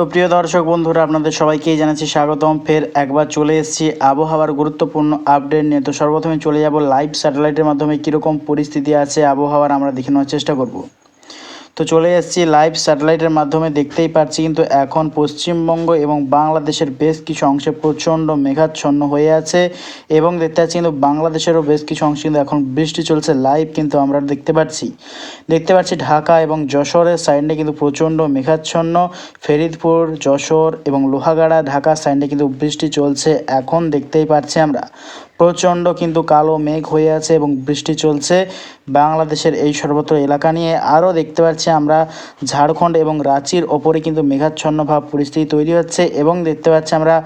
তো প্রিয় দর্শক বন্ধুরা, আপনাদের সবাইকেই জানাচ্ছি স্বাগতম। ফের একবার চলে এসেছি আবহাওয়ার গুরুত্বপূর্ণ আপডেট নিয়ে। তো সর্বপ্রথমে চলে যাব লাইভ স্যাটেলাইটের মাধ্যমে, কীরকম পরিস্থিতি আছে আবহাওয়ার আমরা দেখে নেওয়ার চেষ্টা করব। তো চলে এসেছি লাইভ স্যাটেলাইটের মাধ্যমে, দেখতেই পাচ্ছি কিন্তু এখন পশ্চিমবঙ্গ এবং বাংলাদেশের বেশ কিছু অংশে প্রচণ্ড মেঘাচ্ছন্ন হয়ে আছে এবং দেখতে পাচ্ছি কিন্তু বাংলাদেশেরও বেশ কিছু অংশে কিন্তু এখন বৃষ্টি চলছে লাইভ কিন্তু আমরা দেখতে পাচ্ছি। দেখতে পাচ্ছি ঢাকা এবং যশোরের সাইডে কিন্তু প্রচণ্ড মেঘাচ্ছন্ন। ফেরিদপুর, যশোর এবং লোহাগাড়া ঢাকা সাইডে কিন্তু বৃষ্টি চলছে, এখন দেখতেই পাচ্ছি আমরা। প্রচণ্ড কিন্তু কালো মেঘ হয়ে আছে এবং বৃষ্টি চলছে বাংলাদেশের এই সর্বত্র এলাকা নিয়ে। আরও দেখতে পাচ্ছি আমরা ঝাড়খণ্ড এবং রাঁচির ওপরে কিন্তু মেঘাচ্ছন্ন ভাব পরিস্থিতি তৈরি হচ্ছে এবং দেখতে পাচ্ছি আমরা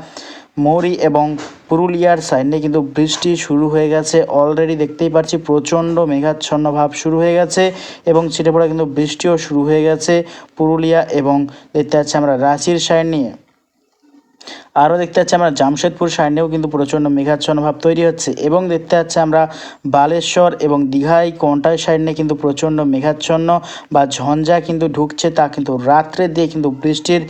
মৌরি এবং পুরুলিয়ার সাইডে কিন্তু বৃষ্টি শুরু হয়ে গেছে। অলরেডি দেখতেই পাচ্ছি প্রচণ্ড মেঘাচ্ছন্ন ভাব শুরু হয়ে গেছে এবং ছিটে পড়া কিন্তু বৃষ্টিও শুরু হয়ে গেছে পুরুলিয়া এবং দেখতে পাচ্ছি আমরা রাঁচির সাইড নিয়ে। আরও দেখতে পাচ্ছি আমরা জামশেদপুর সাইডেও কিন্তু প্রচণ্ড মেঘাচ্ছন্ন ভাব তৈরি হচ্ছে এবং দেখতে পাচ্ছি আমরা বালেশ্বর এবং দীঘাই কোনটাই সাইডে কিন্তু প্রচণ্ড মেঘাচ্ছন্ন বা ঝঞ্ঝা কিন্তু ঢুকছে তা কিন্তু রাত্রে দিয়ে কিন্তু বৃষ্টির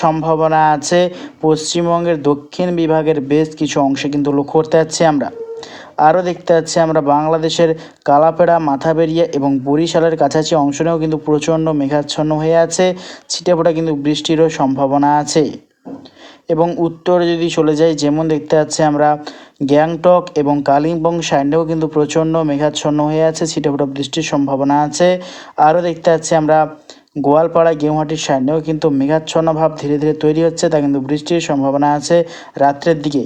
সম্ভাবনা আছে। পশ্চিমবঙ্গের দক্ষিণ বিভাগের বেশ কিছু অংশে কিন্তু লক্ষ্য করতে পারছি আমরা। আরও দেখতে পাচ্ছি আমরা বাংলাদেশের কালাপেড়া, মাথাবেরিয়া এবং বরিশালের কাছাকাছি অংশ নিয়েও কিন্তু প্রচণ্ড মেঘাচ্ছন্ন হয়ে আছে। ছিটেফোঁটা কিন্তু বৃষ্টিরও সম্ভাবনা আছে। এবং উত্তরে যদি চলে যাই, যেমন দেখতে পাচ্ছি আমরা, গ্যাংটক এবং কালিম্পং সাইডেও কিন্তু প্রচণ্ড মেঘাচ্ছন্ন হয়ে আছে, ছিটেফোঁটা বৃষ্টির সম্ভাবনা আছে। আরও দেখতে পাচ্ছি আমরা, গোয়ালপাড়া গেউহাটির সাইডেও কিন্তু মেঘাচ্ছন্ন ভাব ধীরে ধীরে তৈরি হচ্ছে, তা কিন্তু বৃষ্টির সম্ভাবনা আছে রাত্রের দিকে।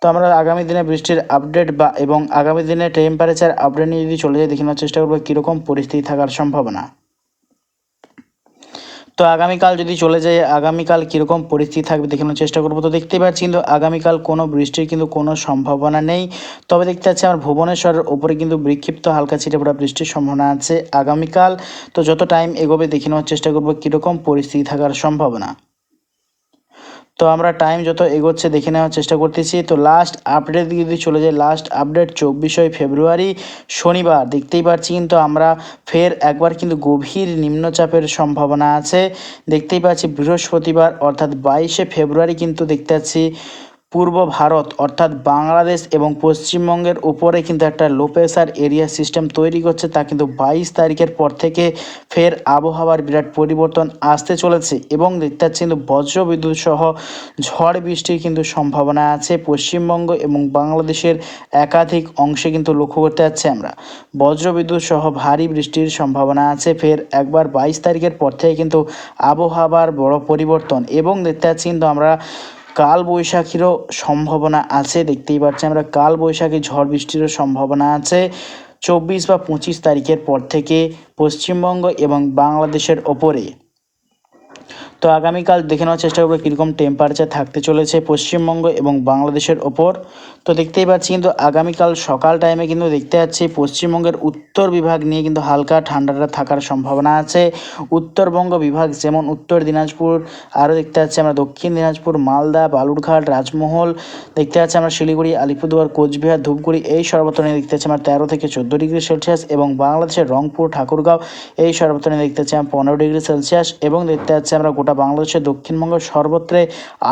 তো আমরা আগামী দিনে বৃষ্টির আপডেট বা এবং আগামী দিনে টেম্পারেচার আপডেট নিয়ে যদি চলে যাই দেখে নেওয়ার চেষ্টা করব, কীরকম পরিস্থিতি থাকার সম্ভাবনা। তো আগামীকাল যদি চলে যায়, আগামীকাল কীরকম পরিস্থিতি থাকবে দেখানোর চেষ্টা করব। তো দেখতেই পাচ্ছি কিন্তু আগামীকাল কোনো বৃষ্টির কিন্তু কোনো সম্ভাবনা নেই। তবে দেখতে পাচ্ছি আমার ভুবনেশ্বরের ওপরে কিন্তু বিক্ষিপ্ত হালকা ছিটে পড়া বৃষ্টির সম্ভাবনা আছে আগামীকাল। তো যত টাইম এগোবে দেখে নেওয়ার চেষ্টা করব কীরকম পরিস্থিতি থাকার সম্ভাবনা। তো আমরা টাইম যত এগোচ্ছে দেখে নেওয়ার চেষ্টা করতেছি। তো লাস্ট আপডেট যদি চলে যায় লাস্ট আপডেট চব্বিশে ফেব্রুয়ারি শনিবার। দেখতেই পাচ্ছি কিন্তু আমরা ফের একবার কিন্তু গভীর নিম্নচাপের সম্ভাবনা আছে। দেখতেই পাচ্ছি বৃহস্পতিবার অর্থাৎ বাইশে ফেব্রুয়ারি কিন্তু দেখতে পাচ্ছি পূর্ব ভারত, অর্থাৎ বাংলাদেশ এবং পশ্চিমবঙ্গের উপরে কিন্তু একটা লো প্রেসার এরিয়া সিস্টেম তৈরি করছে। তা কিন্তু বাইশ তারিখের পর থেকে ফের আবহাওয়ার বিরাট পরিবর্তন আসতে চলেছে এবং দেখতে পাচ্ছি কিন্তু বজ্রবিদ্যুৎ সহ ঝড় বৃষ্টির কিন্তু সম্ভাবনা আছে। পশ্চিমবঙ্গ এবং বাংলাদেশের একাধিক অংশে কিন্তু লক্ষ্য করতে যাচ্ছে আমরা। বজ্রবিদ্যুৎ সহ ভারী বৃষ্টির সম্ভাবনা আছে। ফের একবার বাইশ তারিখের পর থেকে কিন্তু আবহাওয়ার বড় পরিবর্তন এবং দেখতে পাচ্ছি কিন্তু আমরা কাল বৈশাখীরও সম্ভাবনা আছে, দেখতেই পাচ্ছি আমরা কাল বৈশাখী ঝড় বৃষ্টিরও সম্ভাবনা আছে। চব্বিশ বা পঁচিশ তারিখের পর থেকে পশ্চিমবঙ্গ এবং বাংলাদেশের ওপরে। তো আগামীকাল দেখে নেওয়ার চেষ্টা করব কীরকম টেম্পারেচার থাকতে চলেছে পশ্চিমবঙ্গ এবং বাংলাদেশের ওপর। তো দেখতেই পাচ্ছি কিন্তু আগামীকাল সকাল টাইমে কিন্তু দেখতে পাচ্ছি পশ্চিমবঙ্গের উত্তর বিভাগ নিয়ে কিন্তু হালকা ঠান্ডাটা থাকার সম্ভাবনা আছে। উত্তরবঙ্গ বিভাগ যেমন উত্তর দিনাজপুর, আরও দেখতে পাচ্ছি আমরা দক্ষিণ দিনাজপুর, মালদা, বালুরঘাট, রাজমহল, দেখতে পাচ্ছি আমরা শিলিগুড়ি, আলিপুরদুয়ার, কোচবিহার, ধূপগুড়ি এই সর্বত্রনে দেখতে পাচ্ছি আমরা তেরো থেকে চোদ্দ ডিগ্রি সেলসিয়াস এবং বাংলাদেশের রংপুর, ঠাকুরগাঁও এই সর্বত্রনে দেখতে পাচ্ছি আমরা পনেরো ডিগ্রি সেলসিয়াস এবং দেখতে পাচ্ছি আমরা গোটা বাংলাদেশের দক্ষিণবঙ্গ সর্বত্রে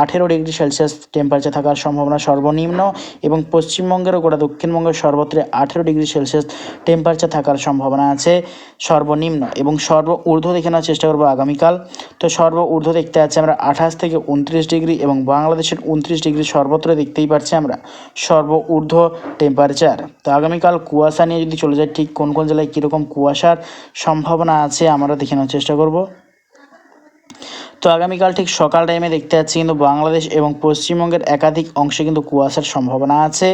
আঠেরো ডিগ্রি সেলসিয়াস টেম্পারেচার থাকার সম্ভাবনা সর্বনিম্ন এবং পশ্চিমবঙ্গেরও গোটা দক্ষিণবঙ্গের সর্বত্রে আঠেরো ডিগ্রি সেলসিয়াস টেম্পারেচার থাকার সম্ভাবনা আছে সর্বনিম্ন এবং সর্ব ঊর্ধ্ব দেখে নেওয়ার চেষ্টা করব আগামীকাল। তো সর্ব ঊর্ধ্ব দেখতে পাচ্ছি আমরা আঠাশ থেকে উনত্রিশ ডিগ্রি এবং বাংলাদেশের উনত্রিশ ডিগ্রি সর্বত্র দেখতেই পাচ্ছি আমরা সর্ব ঊর্ধ্ব টেম্পারেচার তো আগামীকাল কুয়াশা নিয়ে যদি চলে যায় ঠিক কোন কোন জেলায় কীরকম কুয়াশার সম্ভাবনা আছে আমরা দেখে নেওয়ার চেষ্টা করব। তো আগামীকাল ঠিক সকাল টাইমে দেখতে পাচ্ছি কিন্তু বাংলাদেশ এবং পশ্চিমবঙ্গের একাধিক অংশে কিন্তু কুয়াশার সম্ভাবনা আছে।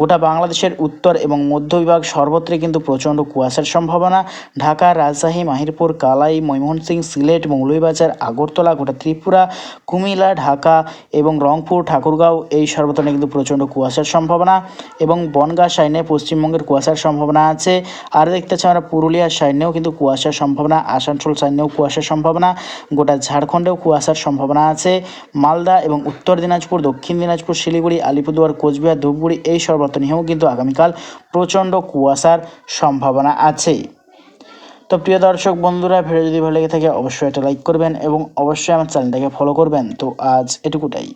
গোটা বাংলাদেশের উত্তর এবং মধ্য বিভাগ সর্বত্রে কিন্তু প্রচণ্ড কুয়াশার সম্ভাবনা। ঢাকা, রাজশাহী, মাহিরপুর, কালাই, ময়মনসিংহ, সিলেট, মৌলভীবাজার, আগরতলা, গোটা ত্রিপুরা, কুমিল্লা, ঢাকা এবং রংপুর, ঠাকুরগাঁও এই সর্বত্রে কিন্তু প্রচণ্ড কুয়াশার সম্ভাবনা এবং বনগাঁ, সাইনে পশ্চিমবঙ্গের কুয়াশার সম্ভাবনা আছে। আর দেখতে পাচ্ছি আমরা পুরুলিয়ার সাইনেও কিন্তু কুয়াশার সম্ভাবনা, আসানসোল সাইনেও কুয়াশার সম্ভাবনা। গোটা ঝাড়খণ্ডেও কুয়াশার সম্ভাবনা আছে। মালদা এবং উত্তর দিনাজপুর, দক্ষিণ দিনাজপুর, শিলিগুড়ি, আলিপুরদুয়ার, কোচবিহার, ধূপগুড়ি এই সর্বত্র নিয়েও কিন্তু আগামীকাল প্রচণ্ড কুয়াশার সম্ভাবনা আছে তো প্রিয় দর্শক বন্ধুরা, ভিডিও যদি ভালো লেগে থাকে, অবশ্যই একটা লাইক করবেন এবং অবশ্যই আমার চ্যানেলটাকে ফলো করবেন। তো আজ এটুকুটাই।